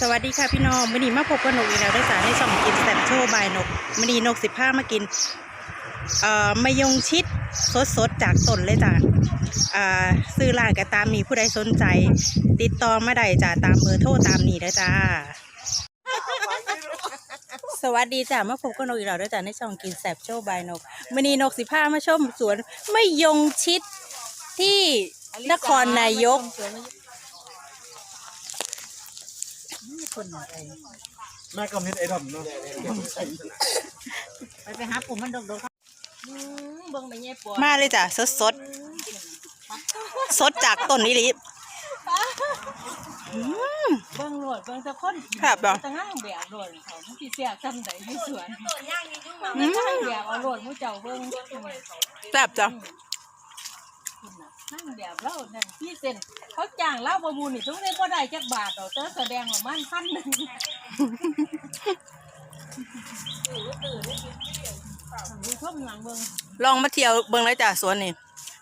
สวัสดีค่ะพี่น้องวันนี้มาพบกับนกอีกแล้วได้จาให้ช่องกินแซ่บโชว์บายนกวันนี้นกสิบห้ามากินเอ่อมายงชิดสดๆจากต้นเลยจ้ะอ่าซื้อร้านก็ตามมีผู้ใดสนใจ ติดต่อมาได้จ้ะตามเบอร์โทรตามนี้ได้จ้า สวัสดีจ้ะมาพบกับนกอีกแล้วได้จากในช่องกินแซ่บโชว์บายนกวันนี้นกสิบห้ามาชมสวนมายงชิดที่นครนายก แม่กำเนิดไอ้ดอมเนาะไปไปหาปุ่มมันดกๆครับอืมเบิ่งไปแย่ปวดมาเลยจ้ะสดสดสดจากต้นนี้ลิเบิ่งโลดเบิ่งตะคนครับดอกตะง่างแบบโลดเขามันสิเสียจำได้ในสวนมันง่างแบบเอาโลดมูเจ้าเบิ่งแซ่บจ้ะ นั่งแบบเล่านั่นพี่เส้นเขาจ้างเล่าประมูลนี่ทุกเรื่องบ่ได้จักบาทดอกแต่แสดงว่ามันพันหนึ่งดูชมหลังเบิ่งลองมาเที่ยวเบิ่งเลยจ้ะสวนนี่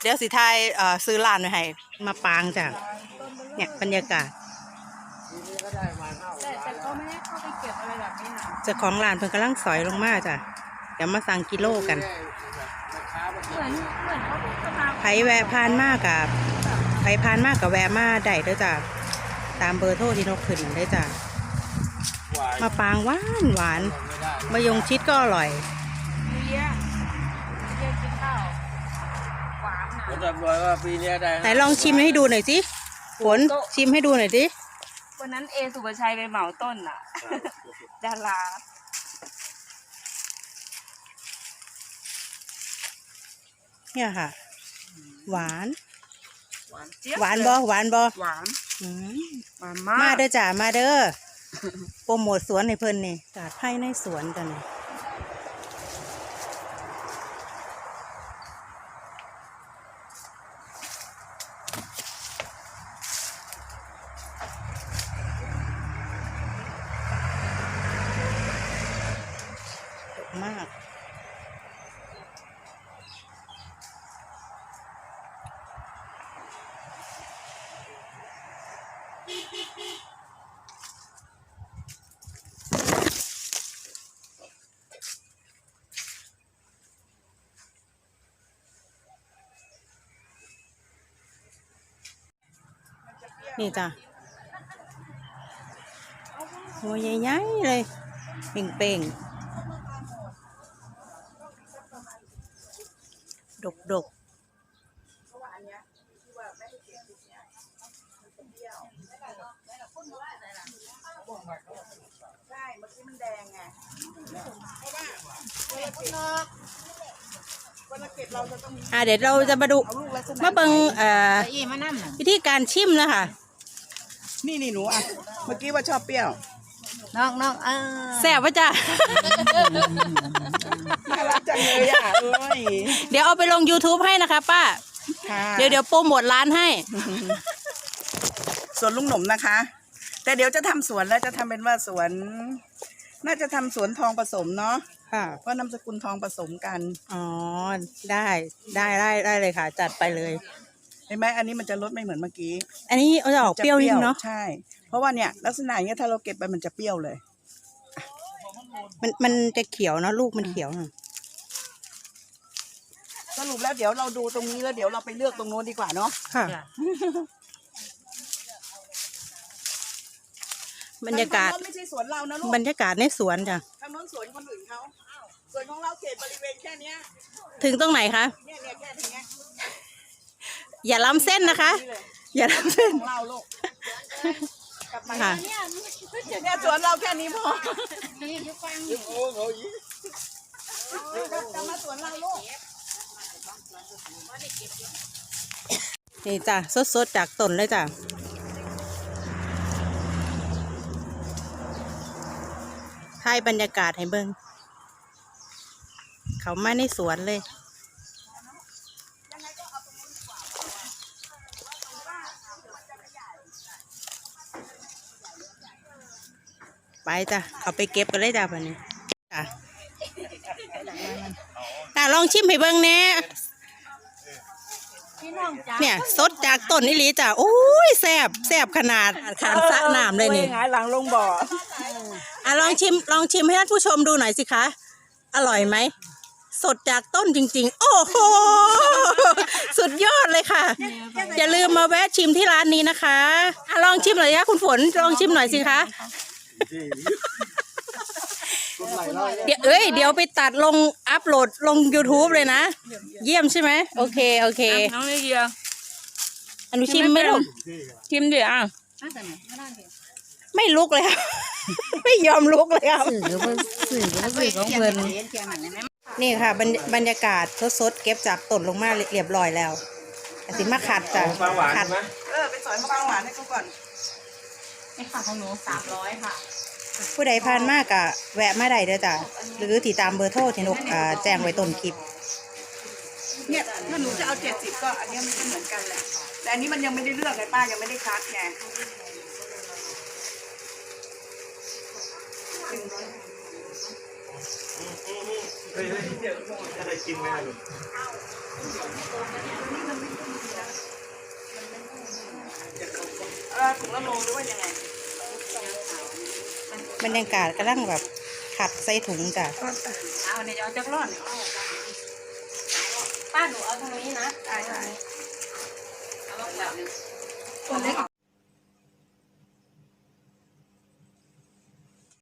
เดี๋ยวสิทายเอ่อซื้อร้านไว้ให้มาปางจ้ะเนี่ยบรรยากาศแต่แต่ก็ไม่ได้เข้าไปเก็บอะไรแบบนี้นะเจ้าของร้านเพิ่นกำลังสอยลงมาจ้ะเดี๋ยวมาสั่งกิโลกัน เหมือน ผแวะผ่านมากกับไผผ่านมากกับแวะมาได้เด้อจ้ะตามเบอร์โทรที่นกขึ้นได้อจ้ะมาปางหวานหวานมายงชิดก็อร่อยเลี้ยเลี้ยกินข้าวหวานนะผมจำไว้ว่าปีนี้ได้ไหนลองชิมให้ดูหน่อยสิฝนชิมให้ดูหน่อยสิวันนั้นเอสุภชัยไปเหมาต้นอะดาราเนี่ยค่ะ หวาน หวานเจี๊ยบหวานบ่หวานบ่หวานอืมหวานมามากเด้อจ้ามาเด้อโปรโมทสวนให้เพิ่นนี่กาดไผ่ในสวนกันนี่ นี่จ้ะหัวใหญ่ๆเลยเป่งเป่งดกดกอ่าเดี๋ยวเราจะมาดูมาเบิงเอ่ออีมานั่นน่ะวิธีการชิมนะคะ นี่นี่หนูอะ เมื่อกี้ว่าชอบเปรี้ยว น้องน้องเออแซ่บปะจ้ะ น่ารักจังเลยอะเอ้ยเดี๋ยวเอาไปลง YouTube ให้นะคะป้า ค่ะเดี๋ยวเดี๋ยวโปรโมทร้านให้ สวนลุงหนุ่มนะคะ แต่เดี๋ยวจะทำสวนแล้วจะทำเป็นว่าสวน น่าจะทำสวนทองผสมเนาะค่ะ เพราะนามสกุลทองผสมกัน อ๋อ ได้ ได้ได้ได้เลยค่ะ จัดไปเลย เห็นไหมอันนี้มันจะลดไม่เหมือนเมื่อกี้อันนี้เอาจะออกเปรี้ยวนิดนึงเนาะใช่ เพราะว่าเนี่ยลักษณะอย่างเงี้ยถ้าเราเก็บไปมันจะเปรี้ยวเลยมันมันจะเขียวเนาะลูกมันเขียวน่ะสรุปแล้วเดี๋ยวเราดูตรงนี้แล้วเดี๋ยวเราไปเลือกตรงโน้นดีกว่าเนาะค่ะบรรยากาศทงโน้นไม่ใช่สวนเรานะลูกบรรยากาศในสวนจ้ะทางโน้นสวนคนอื่นเขาสวนของเราเขตบริเวณแค่เนี้ยถึงตรงไหนคะเนี่ยเนี่ยแค่ตรงเนี้ย อย่าล้ำเส้นนะคะนี่เลยอย่าล้ำเส้น ของเราลูกกลับมาค่ะ เนี่ยสวนเราแค่นี้พอจะมาสวนเราลูกนี่จ้ะสดๆจากต้นเลยจ้ะถ่ายบรรยากาศให้เบิ่งเขามาในสวนเลย ไปจ้ะเขาไปเก็บกันเลยจ้ะวันนี้จ้ะอะลองชิมให้เบิ่งแหน่พี่น้องจ๋าเนี่ย สดจากต้นนี่ลีจ้ะโอ้ยแซ่บแซ่บขนาดขานสระน้ำเลยนี่ หงายหลังลงบ่ออะลองชิมลองชิมให้ท่านผู้ชมดูหน่อยสิคะ อร่อยไหม สดจากต้นจริง ๆ โอ้โห สุดยอดเลยค่ะ อย่าลืมมาแวะชิมที่ร้านนี้นะคะอะลองชิมหน่อยคะคุณฝนลองชิมหน่อยสิคะ เดี๋ยวเอ้ยเดี๋ยวไปตัดลงอัพโหลดลง YouTube เลยนะ เยี่ยมใช่ไหมโอเค โอเคน้องลิเดียอนุชิมไม่ลุกชิมดิอะไม่ลุกเลยค่ะไม่ยอมลุกเลยค่ะสื่อก็สื่อก็สื่อของเพิ่นนี่ค่ะบรรบรรยากาศสดๆเก็บจากต้นลงมาเรียบร้อยแล้วแต่สิมาขัดจ้ะปลาหวานขัดใช่ไหมเออ ไปสอยมะพร้าวหวานให้เขาก่อน ไอ้ค่ะของหนูสามร้อยค่ะ ผู้ใดผ่านมากอะแวะมาได้เด้อจ้ะหรือติดตามเบอร์โทรที่นกอ่าแจ้งไว้ต้นคลิป เนี่ยถ้าหนูจะเอาเจ็ดสิบก็อันเนี้ยมันก็เหมือนกันแหละแต่อันนี้มันยังไม่ได้เลือกไงป้ายังไม่ได้คัดไงอะไรกินไหมลูกเออ ถุงละโลหรือว่ายังไงบรรยากาศกำลังแบบขัดใส่ถุงจ้ะเอาเนี่ยเอาจักรอดป้าหนูเอาตรงนี้นะได้ได้เอามาขวดหนึ่ง